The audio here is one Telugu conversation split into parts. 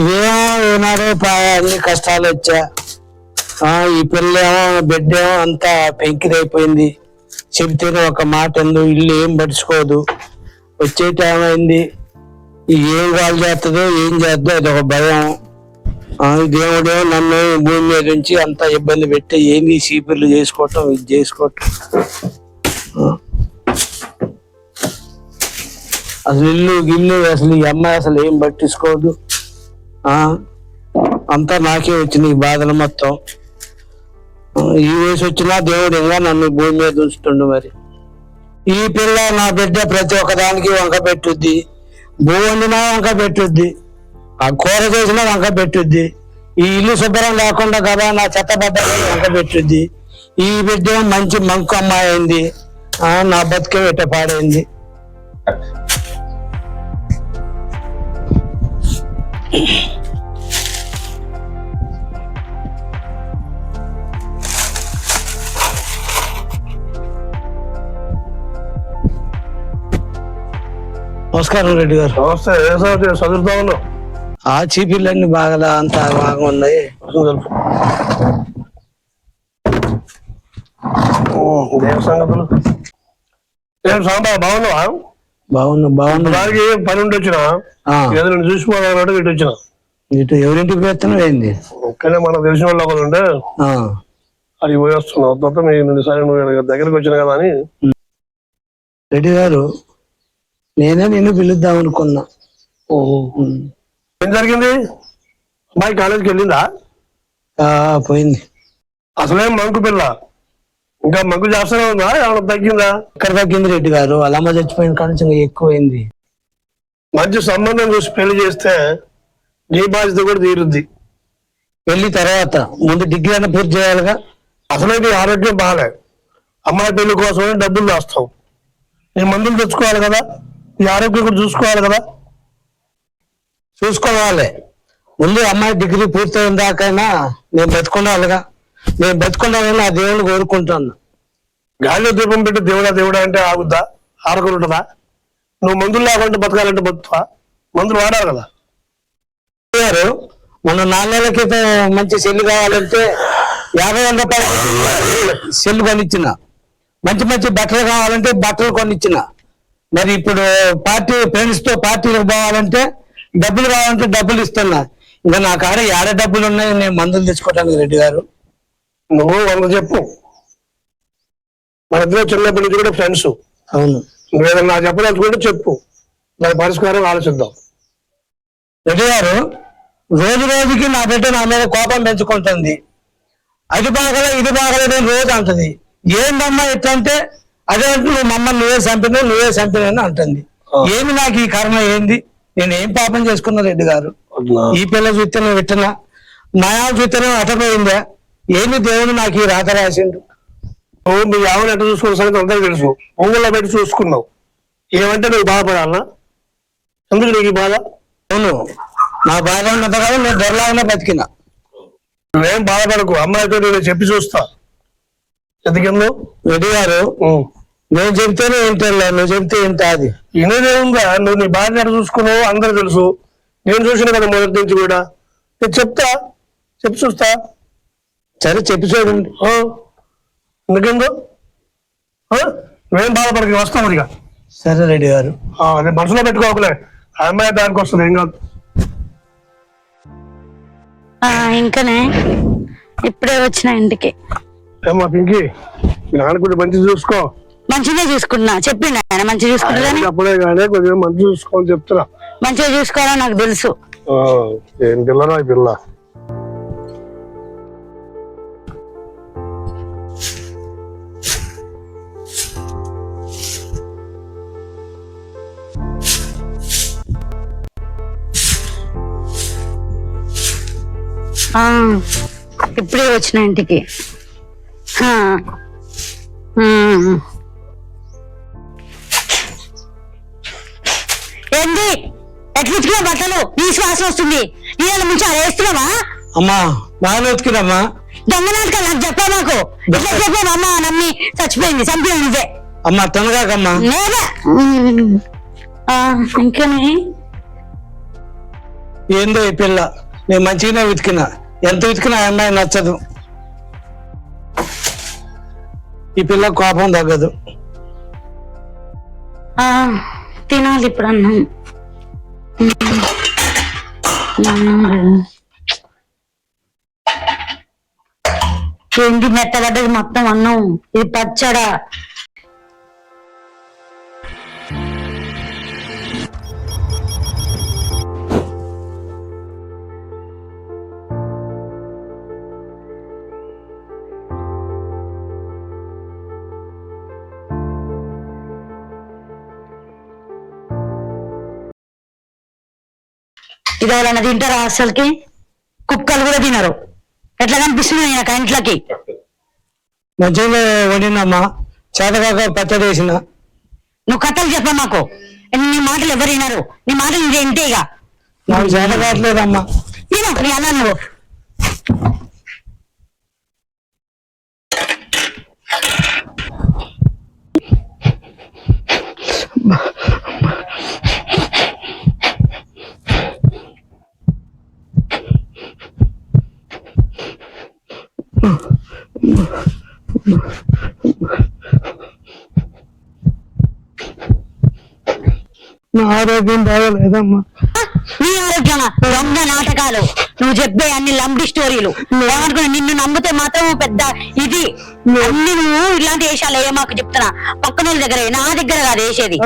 ఇవేమో ఏనాడో అన్ని కష్టాలు వచ్చా. ఈ పిల్లేమో బిడ్డేమో అంతా పెంకిరైపోయింది చెబితే ఒక మాట ఎందు ఇల్లు ఏం పడుచుకోదు వచ్చే టైం అయింది. ఏం కాలు చేస్తుందో ఏం చేద్దో అది ఒక భయం. దేవుడే నన్ను భూమి మీద నుంచి అంత ఇబ్బంది పెట్టి ఏమి సీపీలు చేసుకోవటం ఇది చేసుకోవటం? అసలు ఇల్లు గిల్లు అసలు ఈ అమ్మాయి అసలు ఏం పట్టించుకోదు. అంతా నాకే వచ్చింది ఈ బాధలు మొత్తం. ఈ వయసు వచ్చినా దేవుడు ఇంకా నన్ను భూమి మీద ఉంచుతుండు మరి. ఈ పిల్ల నా బిడ్డ ప్రతి ఒక్క దానికి వంక పెట్టుద్ది. భూ వండినా వంక పెట్టుద్ది. ఆ కూర చేసినా వంక పెట్టుద్ది. ఈ ఇల్లు శుభ్రం లేకుండా కదా నా చెత్త వంక పెట్టుద్ది. ఈ బిడ్డ మంచి మంకు అమ్మాయింది నా బతికే పాడైంది. నమస్కారం రెడ్డి గారు. నమస్తే ఏ ఆ చీపీలన్నీ బాగా అంత బాగా ఉన్నాయి ఏం సంగతులు? ఏం సంగతి బాగున్నావా? బాగున్నా బాగున్నా. దానికి పని ఉండి వచ్చిన? ఏదైనా చూసిపోవాలన్నట్టు ఇటు వచ్చిన. ఇటు ఎవరింటి ప్రయత్నం ఏంది? ఒక్కనే మనకు తెలిసిన వాళ్ళు ఒకటి ఉంటే అది పోయేస్తున్నావు మొత్తం మీ నుండి నువ్వు దగ్గరికి వచ్చిన కదా అని. రెడ్డి గారు నేనే నిన్ను పిలుద్దాం అనుకున్నా. ఏం జరిగింది? అమ్మాయి కాలేజీకి వెళ్ళిందా? పోయింది. అసలేం మంకు పిల్ల? ఇంకా మగ్గు చేస్తూనే ఉందా? ఏమైనా తగ్గిందా? ఇక్కడ తగ్గింది రెడ్డి గారు. అలమ్మ చచ్చిపోయిన కాడ నుంచి ఎక్కువైంది. మధ్య సంబంధం చూసి పెళ్ళి చేస్తే నీ బాధ్యత కూడా తీరుద్ది. పెళ్ళి తర్వాత ముందు డిగ్రీ అన్న పూర్తి చేయాలిగా? అసలు నీ ఆరోగ్యం బాగాలే అమ్మాయి పెళ్ళి కోసమే డబ్బులు దాస్తావు? నీ మందులు తెచ్చుకోవాలి కదా? నీ ఆరోగ్యం కూడా చూసుకోవాలి కదా? చూసుకోవాలి. ముందు అమ్మాయి డిగ్రీ పూర్తయిన దాకైనా నేను బతుకుండాలిగా నేను బతుకుండాలని ఆ దేవుని కోరుకుంటాను గాలిలో దీపం పెట్టి దేవుడా దేవుడా అంటే ఆగుద్దా? ఆరకులు ఉంటుందా? నువ్వు మందులు లేకుండా బతకాలంటే బతుకువా మందులు వాడారు కదా? గారు మన నాలుగేళ్ళ క్రితం మంచి సెల్లు కావాలంటే యాభై వేల రూపాయలు సెల్లు కొనిచ్చిన. మంచి మంచి బట్టలు కావాలంటే బట్టలు కొనిచ్చిన. మరి ఇప్పుడు పార్టీ ఫ్రెండ్స్తో పార్టీలకు పోవాలంటే డబ్బులు కావాలంటే డబ్బులు ఇస్తున్నా. ఇంకా నా కాడ ఏడ డబ్బులు ఉన్నాయి? నేను మందులు తెచ్చుకోవటానికి రెడ్డి గారు. నువ్వు వంద చెప్పు. మన ఇద్దరు చిన్నప్పటి నుంచి కూడా ఫ్రెండ్స్ అవును. నువ్వేదన్నా చెప్పదలుచుకుంటే చెప్పు. దాని పరిష్కారం ఆలోచిద్దాం. రెడ్డి గారు రోజు రోజుకి నా బిడ్డ నా మీద కోపం పెంచుకుంటుంది. అది బాగలే ఇది బాగలేదు రోజు అంటుంది. ఏందమ్మా ఇట్లంటే అదే అంటే నువ్వు మమ్మల్ని నువ్వే చంపినావు నువ్వే చంపినావు అంటుంది. ఏమి నాకు ఈ కర్మ ఏంది? నేను ఏం పాపం చేసుకున్నా రెడ్డి గారు? ఈ పిల్ల చూస్తేనే విట్టనా నా చూస్తేనే అటపోయిందా ఏంది దేవుడు నాకు ఈ రాత రాసిండు? నువ్వు నీ ఆవును ఎట్లా చూసుకున్న సంగతి అందరూ తెలుసు. పొంగుల్లో పెట్టి చూసుకున్నావు. ఏమంటే నువ్వు బాధపడాలన్నా ఎందుకు నీకు బాధ? అవును. నా బాధ ఉన్నంత తర్వాత నేను దొరలాగానే బతికినా. నువ్వేం బాధపడకు. అమ్మాయితో నేను చెప్పి చూస్తా. ఎందుకందు రెడ్డి గారు నేను చెప్తేనే ఏంటో నువ్వు చెప్తే ఏంటి అది. ఇనేదే ఉందా? నువ్వు నీ బాధ ఎట్లా చూసుకున్నావు అందరూ తెలుసు. నేను చూసిన కదా మొదటి నుంచి కూడా. నేను చెప్తా. చెప్పి చూస్తా. సరే చెప్పేసాడండి ఎందుకందో మేము బాధపడక వస్తాం ఇక. సరే రెడ్డి గారు. మనసులో పెట్టుకోకలే. అమ్మాయి దానికి వస్తుంది ఏం కాదు. ఇంకానే ఇప్పుడే వచ్చిన ఇంటికి. ఏమా పింకి మీ నాన్న మంచిగా చూసుకో. మంచిగా చూసుకుంటున్నా. చెప్పిండు మంచి మంచిగా చూసుకుంటుందని అప్పుడే కానీ కొద్దిగా మంచిగా చూసుకోని చెప్తున్నా. మంచిగా చూసుకోవాలని నాకు తెలుసు. ఏం పిల్లరా పిల్ల? ఇప్పుడే వచ్చిన ఇంటికి. ఏంది? ఎట్లా బట్టలు? నీ శ్వాస వస్తుంది. నీళ్ళ ముంచి అలా వేస్తున్నావా? అమ్మా బాగా ఉతికినమ్మా. దొంగ నాకు చెప్పా మాకు. అమ్మా నమ్మి చచ్చిపోయింది చంపింది తొందరగా అమ్మా తొనగాకమ్మా లేదా ఇంకేమి? ఏందో ఈ పిల్ల. నేను మంచిగానే ఉతికినా. ఎంత వెతికినా ఆ అమ్మాయి నచ్చదు. ఈ పిల్ల కోపం తగ్గదు. ఆ, తినాలి ఇప్పుడు అన్నం. ఏంటి మెత్తగడ్డది మొత్తం అన్నం. ఇది పచ్చడా. ఇది ఎవరన్నా తింటారా అసలుకి కుక్కలు కూడా తినరు. ఎట్లా కనిపిస్తుంది నాకు ఇంట్లోకి మంచిగానే వండినమ్మా చేతకాక పచ్చడి వేసిన. నువ్వు కథలు చెప్ప మాకు. నీ మాటలు ఎవరు వినరు. నీ మాటలు ఇంటే ఇక. నాకు చేత కావట్లేదమ్మా నేను నీ అన్న నువ్వు. నా ఆరోగ్యం బాగలేదమ్మా. నీ ఆరోగ్యమా? దొంగ నాటకాలు. నువ్వు చెప్పే అన్ని లంబడి స్టోరీలు. ఏమనుకున్నా నిన్ను నమ్మితే మాత్రం పెద్ద ఇది. అన్ని నువ్వు ఇలాంటి వేషాలు ఏ మాకు చెప్తున్నా. పక్కన వాళ్ళ దగ్గర నా దగ్గర కాదు వేసేది.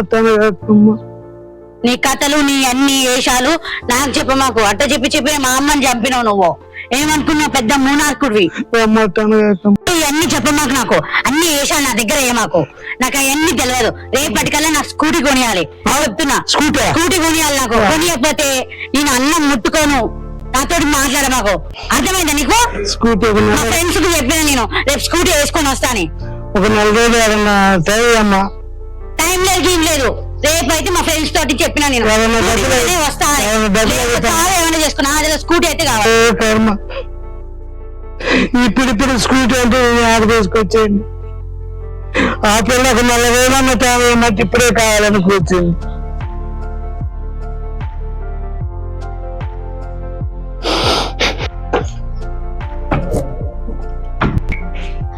నీ కథలు నీ అన్ని వేషాలు నాకు చెప్ప మాకు. అట్ట చెప్పి చెప్పి మా అమ్మని చంపినావు నువ్వు. ఏమనుకున్నావు పెద్ద మూనార్కుడివి? అమ్మ అతను కాకమ్మా. ఇవన్నీ చెప్ప మాకు నాకు. అన్ని వేషాలు నా దగ్గర ఏ మాకు. నాకు అవన్నీ తెలియదు. రేపటికల్లా నాకు స్కూటీ కొనియాలి. చెప్తున్నా. స్కూటీ? స్కూటీ కొనియాలి నాకు. కొనియకపోతే నేను అన్నం ముట్టుకోను. నాతో మాట్లాడ మాకు. అర్థమైందా నీకు? స్కూటీ మా ఫ్రెండ్స్కి చెప్పిన నేను. రేపు స్కూటీ వేసుకొని వస్తాను. ఒక నెల రోజులు టైం లేదు ఏం లేదు. రేపు అయితే మా ఫ్రెండ్స్ తోటి చెప్పిన నేను. ఏమన్నా డబ్బులు- స్కూటీలోనే వస్తా. అని. ఏమన్నా డబ్బులు రేపు అవుతా? కావాలి ఏమైనా చేసుకున్నా అదే స్కూటీ అయితే కావాలి. ఇప్పుడు ఇప్పుడు స్కూటీ అంటే ఆడ తీసుకొచ్చేయండి? ఆ పిల్లకు నలభై వేలన్న నాకు ఇప్పుడే కావాలని కూర్చుంది.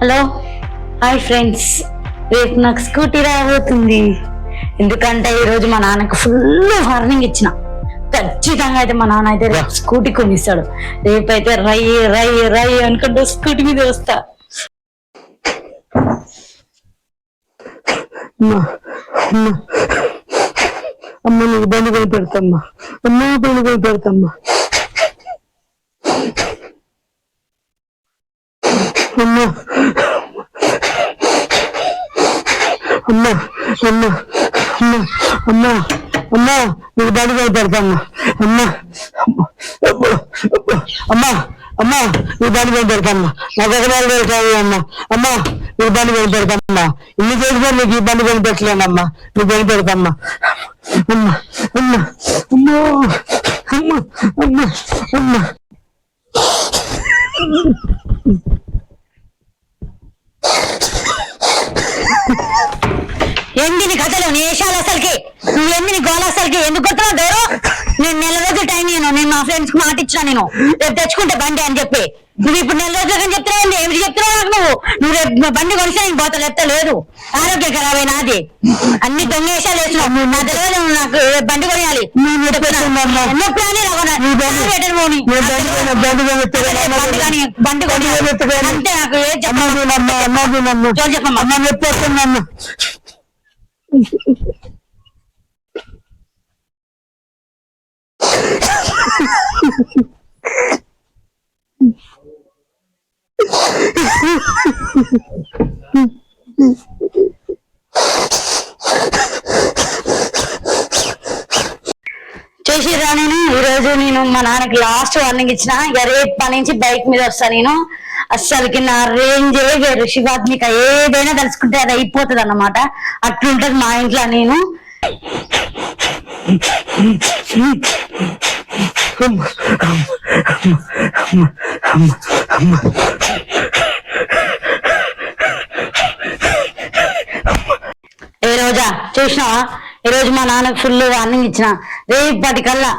హలో హాయ్ ఫ్రెండ్స్ రేపు నాకు స్కూటీ రాబోతుంది. ఎందుకంటే ఈ రోజు మా నాన్నకు ఫుల్ వార్నింగ్ ఇచ్చిన. ఖచ్చితంగా అయితే మా నాన్న అయితే రేపు స్కూటీ కొనిస్తాడు. రేపు అయితే రై రై రై అనుకుంటూ స్కూటీ మీద వస్తా. అమ్మా నీకు బండి కొని పెడతామ్మా అమ్మ బండి కొని పెడతామ్మా అమ్మా. అమ్మా అమ్మా. అమ్మా అమ్మా అమ్మా నీకు బండి కొని అమ్మా అమ్మా అమ్మా అమ్మా నీ బండి కొని పెడతామ్మా నాకు ఒక నెల పెడతాను అమ్మా. అమ్మా నీ బండి కొని పెడతామ్మా ఇన్ని చేసినా నీకు ఈ బండి కొని పెట్టలేనమ్మా నీ బండి పెడతామ్మా అమ్మా అమ్మా అమ్మా అమ్మా అమ్మా అమ్మా. ఏంది నీ వేషాలు అసలుకి. నువ్వు ఏంది నీ గోల అసలుకి? ఎందుకు కొడుతున్నావు డోరు? నేను నెల రోజులు టైం నేను నేను మా ఫ్రెండ్స్కి మాట ఇచ్చిన నేను. రేపు తెచ్చుకుంటే బండి అని చెప్పి. నువ్వు ఇప్పుడు నెల రోజులు అని చెప్తున్నావు? ఏమిటి చెప్తున్నావు నాకు నువ్వు? నువ్వు రేపు బండి కొనిస్తే నేను పోతా లేకపోతే లేదు. ఆరోగ్యం ఖరాబ్ నాది అన్ని దొంగ వేషాలు వేసినావు నా తెలియదు నువ్వు నాకు బండి కొనియాలి. బండి- కొని- కొని కానీ కొని కొని. అంతే నాకు చెప్పమ్మా. నొప్పేస్తుందమ్మ చేసిరా నేను. ఈ రోజు నేను మా నాన్నకి లాస్ట్ వార్నింగ్ ఇచ్చిన. ఇక రేపు పని నుంచి బైక్ మీద వస్తా నేను. అస్సలకి నా రేంజే వేరు. శివాత్మిక ఏదైనా తలుచుకుంటే అది అయిపోతుంది అన్నమాట. అట్లుంటది మా ఇంట్లో నేను. ఏ రోజా చూసినావా? ఈ రోజు మా నాన్నకు ఫుల్ వార్నింగ్ ఇచ్చిన. రేపటికల్లా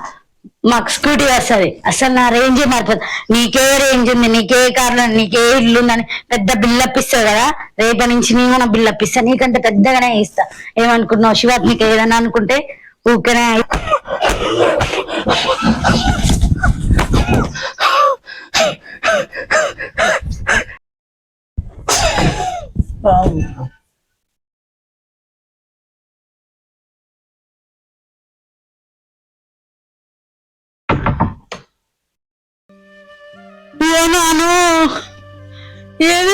మాకు స్కూటీ వస్తుంది. అసలు నా రేంజ్ మారిపోతుంది నీకే రేంజ్ ఉంది నీకే కార్లు నీకే ఇల్లు ఉందని పెద్ద బిల్డప్ ఇస్తావు కదా? రేపటి నుంచి నీ కూడా బిల్డప్ ఇస్తా నీకంటే పెద్దగానే ఇస్తా. ఏమనుకున్నావు శివాత్ నీకు ఏదైనా అనుకుంటే ఊకనే ఏనాను ఏది